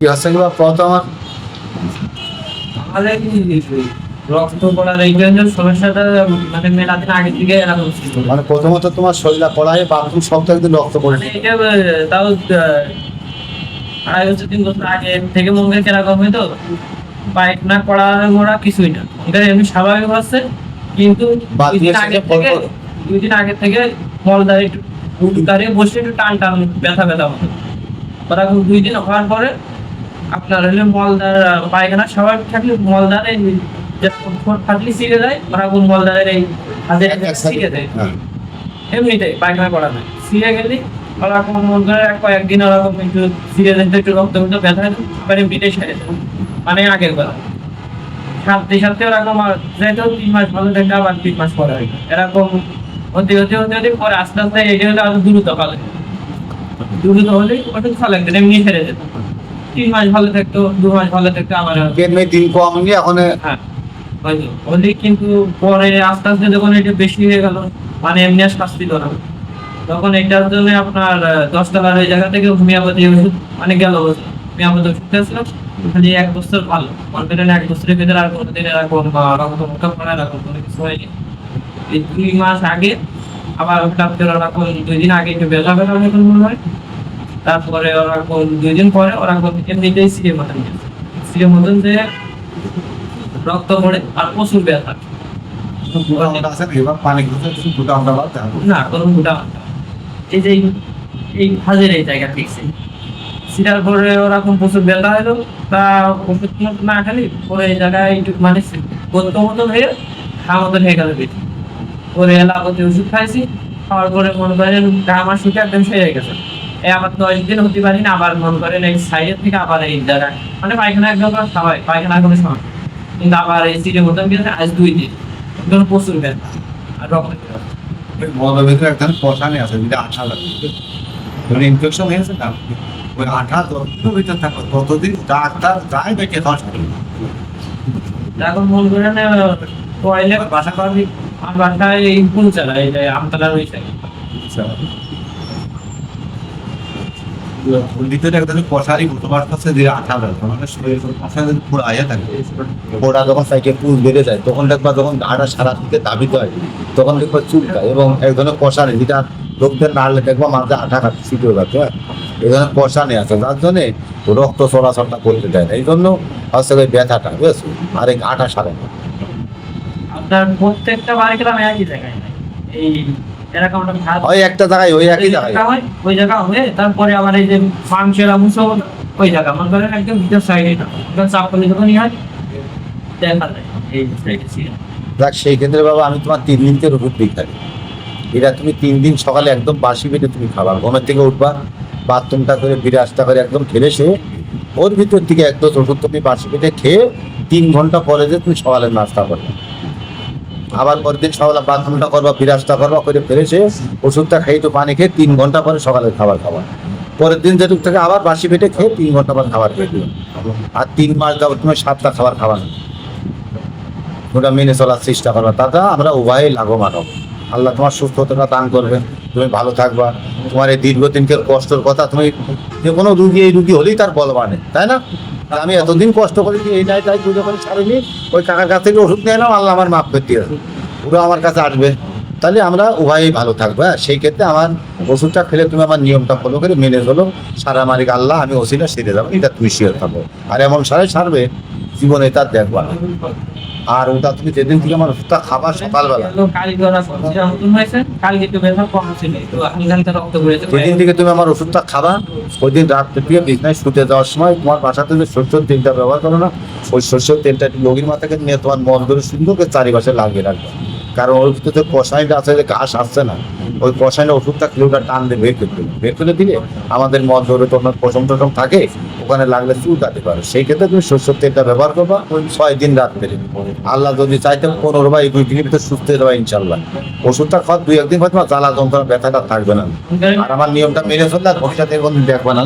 কি হচ্ছে কি বা কত আমার আমাদের রক্ত পড়ার এই জন্য সমস্যাটা মানে আগে থেকে এরকম ছিল। মানে প্রথমত তোমার কড়াই বাথরুম সব একদিন রক্ত পড়ে মানে এটা তাও আড়াই বছর তিন বছর আগে থেকে কীরকম হইতো? পায়খানা করা মোড়া কিছুই না। এটা এমনি স্বাভাবিক হচ্ছে কিন্তু দুই দিন আগে থেকে মলদারে একটু উল্টারে বসে একটু টান টান ব্যথা ব্যথা মতো দুই দিন হওয়ার পরে আপনার হলে মলদার পায়খানা স্বাভাবিক থাকলে মলদারে ফাটলি ছিঁড়ে যায় ওরকম মলদারের এই এক ছিঁড়ে দেয়। হ্যাঁ। এমনিতেই পায়খানা করা যায়। সিরে গেলে ওরকম মন করে কয়েকদিন ওরকম একটু দিতে একটু রক্ত ব্যথা হতো সেরে মানে আগের বেলা। সাথে সাথে ওরকম যেহেতু তিন মাস ভালো থাকে আবার তিন মাস পরে হয়। এরকম হতে হতে হতে হতে পরে আস্তে আস্তে এটা হলে আরও দ্রুত ফলে দ্রুত হলে ওটা ফলে একদিন এমনি সেরে যেত তিন মাস ভালো থাকতো দু মাস ভালো থাকতো পেট দিন কম এখন হ্যাঁ হলে কিন্তু পরে আস্তে আস্তে যখন এটা বেশি হয়ে গেল মানে এমনি আর শাস্তি দিল না। তখন এটার জন্য আপনার আহ, দশ টাকার ওই জায়গা থেকে হোমিওপ্যাথি ওষুধ মানে গেল হোমিওপ্যাথি ওষুধ খেয়েছিল খালি এক বছর ভালো। কনফিডেন্ট এক বছরের ভিতরে আর কোনোদিন এরকম আহ, রক্ত মুক্ত পড়ে এরকম কোনো কিছু হয়নি। এই দুই মাস আগে আবার করে ওরকম দুই দিন আগে একটু বেলা বেলা মতন মনে হয়। তারপরে ওরকম দুই দিন পরে ওরকম এমনিতেই সিরে মতন গেছে। মতন যে রক্ত পড়ে আর প্রচুর ব্যথা। না, কোনো মোটা এই যে এই- ভাজের এই জায়গা ফিক্সে সিটার পরে ওরকম প্রচুর ব্যথা হলো, তা ওষুধ না খালি পরে এই জায়গায় একটু মানে গত মতন হয়ে, খাওয়া মতন হয়ে গেল পরে এলাকাতে ওষুধ খাইছি, খাওয়ার পরে মনে করেন গা আমার শুকে একদম সেরে গেছে। আবার দশ দিন হতে পারি না আবার মনে করেন এই সাইডের থেকে আবার এই জায়গায় মানে পায়খানা একদম খাওয়াই পায়খানা কোনো সময় কিন্তু আবার এই সিটের মতন গেছে আজ দুই দিন। একদম প্রচুর ব্যথা আর রক্ত ওই ভিতরে এক ধরনের আছে যেটা আঠা লাগে মানে ইনফেকশন হয়েছে না? ওই আঠা যতদিন ভিতরে থাকবে ততদিন ডাক্তার যাই বেঁচে খাওয়া এখন মন করে না টয়লেট বাসা করবি আমার বাসায় এই কোন চালা এই আমতলার ওই সাইড ভিতরে এক ধরনের পশারি মতো বাড়তেছে যে আঠা মানে শরীর পশা পুরো আয়া থাকে, ওরা যখন সাইকে পুল বেড়ে যায়, তখন দেখবা যখন আটা সারা দিকে দাবিত হয়, তখন দেখবা চুলকায় এবং এক ধরনের পশানি যেটা লোকদের নাড়লে দেখবা মাঝে আঠা কাটতে শিখে যাচ্ছে হ্যাঁ? এই ধরনের পশানি আছে, যার জন্যে রক্ত চলাচলটা করতে দেয় না। এই জন্য হচ্ছে ওই ব্যথাটা, বুঝেছ? আর আঠা সারে না। প্রত্যেকটা বাড়ি গ্রামে একই জায়গায় এই একটা ওই একটা জায়গায় ওই একই জায়গায়। ওই জায়গা হয়ে তারপরে আবার এই যে মাংসের অংশ ওই জায়গা। মনে করেন একদম ভিতর সাইডে না চাপ করলে হয় দেখা যায়। এই সাইডে দেখ সেই ক্ষেত্রে বাবা আমি তোমার তিন দিনকে ওষুধ দিই খাই এটা তুমি তিন দিন সকালে একদম বাসি পেটে তুমি খাবা। ঘুমের থেকে উঠবা বাথরুমটা করে বিরাজটা করে একদম খেলে সে ওর ভিতর থেকে এক ডোজ ওষুধ তুমি বাসি পেটে খেয়ে তিন ঘণ্টা পরে যে তুমি সকালের নাস্তা করবে। আবার পরের দিন সকালে বাথরুমটা করবা বিরাজটা করবা, করে ফেলে সে ওষুধটা খেয়ে তো পানি খেয়ে তিন ঘণ্টা পরে সকালের খাবার খাবার পরের দিন যেটুক থেকে আবার বাসি পেটে খেয়ে তিন ঘণ্টা পর খাবার খেয়ে আর তিন মাস যাব তুমি সাতটা খাবার খাবার ওটা মেনে চলার চেষ্টা করবা। তাতে আমরা উভয়ই লাভবান হব আল্লাহ তোমার সুস্থতা দান করবেন। তুমি ভালো থাকবা। তোমার এই দীর্ঘদিনকের কষ্টের কথা তুমি যে কোনো রুগী, এই রুগী হলেই তার বল মানে তাই না? আমি এতদিন কষ্ট করি এই নাই তাই পুজো করে ছাড়িনি, ওই কাকার কাছ থেকে ওষুধ নিয়ে এলাম, আল্লাহ আমার মাফ করতে হবে পুরো আমার কাছে আসবে। তাহলে আমরা উভয়ই ভালো থাকব হ্যাঁ? সেই ক্ষেত্রে আমার ওষুধটা খেলে তুমি আমার নিয়মটা ফলো করে মেনে চলো। সারা মালিক আল্লাহ, আমি ওসিলা সেরে যাব, এটা তুমি শিওর থাকো। আর এমন সারাই সারবে জীবনে তার দেখবা আর ওটা তুমি যেদিন থেকে আমার ওষুধটা খাবার সকালবেলা। যেদিন থেকে তুমি আমার ওষুধটা খাবা ওই দিন রাত থেকে বিছনায় শুতে যাওয়ার সময় তোমার বাসাতে যে সরষের তেলটা ব্যবহার করো না ওই সরষের তেলটা একটু লগির মাথাকে নিয়ে তোমার মন ধরে সুন্দর করে চারিপাশে লাগিয়ে রাখবে। কারণ ওর ভিতরে যে আছে যে ঘাস আসছে না, ওই কষাইটা ওষুধটা খেলে ওটা টান দিয়ে বের করে দেবে বের করে দিলে আমাদের মদ ধরে তোমার পশম টসম থাকে, ওখানে লাগলে চুলকাতে পারে। সেই ক্ষেত্রে তুমি সরষের তেলটা ব্যবহার করবা, ওই ছয় দিন রাত পেরে আল্লাহ যদি চাইতে পনেরো বা দুই দিনের ভিতরে সুস্থ হয়ে যাবে ইনশাল্লাহ ওষুধটা খাওয়া দুই একদিন হয়তো জ্বালা যন্ত্রণা, ব্যথাটা থাকবে না। আর আমার নিয়মটা মেনে চললে আর ভবিষ্যতে কোনো দেখবে না।